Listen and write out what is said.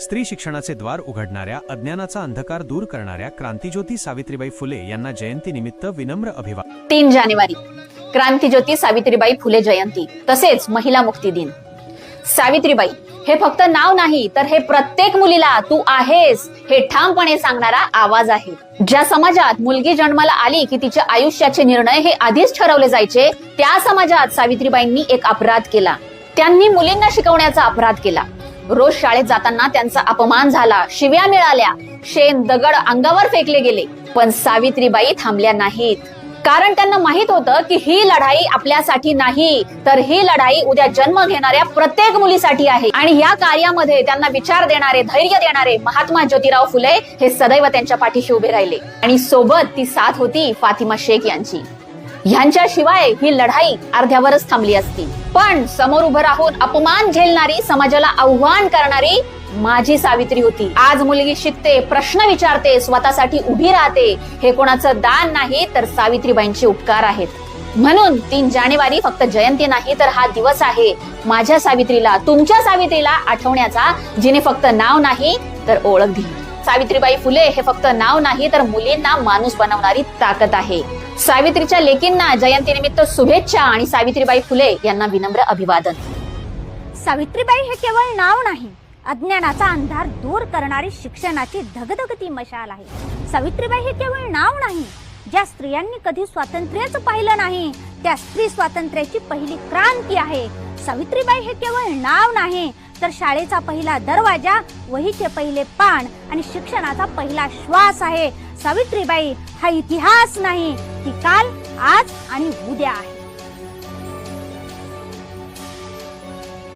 स्त्री शिक्षणाचे द्वार उघडणाऱ्या अज्ञानाचा अंधकार दूर करणाऱ्या क्रांतीज्योती सावित्रीबाई फुले यांना जयंतीनिमित्त विनम्र अभिवादन. तीन जानेवारी क्रांतीज्योती सावित्रीबाई फुले जयंती तसेच महिला मुक्ती दिन. सावित्रीबाई हे फक्त नाव नाही तर हे प्रत्येक मुलीला तू आहेस हे ठामपणे सांगणारा आवाज आहे. ज्या समाजात मुलगी जन्माला आली की तिच्या आयुष्याचे निर्णय हे आधीच ठरवले जायचे त्या समाजात सावित्रीबाईंनी एक अपराध केला. त्यांनी मुलींना शिकवण्याचा अपराध केला. रोज शाळेत जाताना त्यांचा अपमान झाला शिव्या मिळाल्या. शेण दगड अंगावर फेकले गेले पण सावित्रीबाई थांबल्या नाहीत. कारण त्यांना माहीत होतं की ही लढाई आपल्यासाठी नाही तर ही लढाई उद्या जन्म घेणाऱ्या प्रत्येक मुलीसाठी आहे. आणि या कार्यामध्ये त्यांना विचार देणारे धैर्य देणारे महात्मा ज्योतिराव फुले हे सदैव त्यांच्या पाठीशी उभे राहिले. आणि सोबत ती साथ होती फातिमा शेख यांची. ह्यांच्याशिवाय ही लढाई अर्ध्यावरच थांबली असती. पण समोर उभं राहून अपमान झेलणारी समाजाला आव्हान करणारी माझी सावित्री होती. आज मुलगी शिकते प्रश्न विचारते स्वतःसाठी उभी राहते. हे कोणाचं दान नाही तर सावित्रीबाईंचे उपकार आहेत. म्हणून तीन जानेवारी फक्त जयंती नाही तर हा दिवस आहे माझ्या सावित्रीला तुमच्या सावित्रीला आठवण्याचा जिने फक्त नाव नाही तर ओळख दिली. सावित्रीबाई फुले हे फक्त नाव नाही तर मुलींना माणूस बनवणारी ताकद आहे. सावित्रीच्या लेकींना जयंतीनिमित्त शुभेच्छा आणि सावित्रीबाई फुले यांना विनम्र अभिवादन. सावित्रीबाई हे केवळ नाव नाही अज्ञानाचा अंधार दूर करणारी शिक्षणाची धगधगती मशाल आहे. सावित्रीबाई हे केवळ नाव नाही ज्या स्त्रियांनी कधी स्वातंत्र्यच पाहिलं नाही त्या स्त्री स्वातंत्र्याची पहिली क्रांती आहे. सावित्रीबाई हे केवळ नाव नाही तर शाळेचा पहिला दरवाजा वहीचे पहिले पान आणि शिक्षणाचा पहिला श्वास आहे. सावित्रीबाई हा इतिहास नाही. ती काल आज आणि उद्या आहे.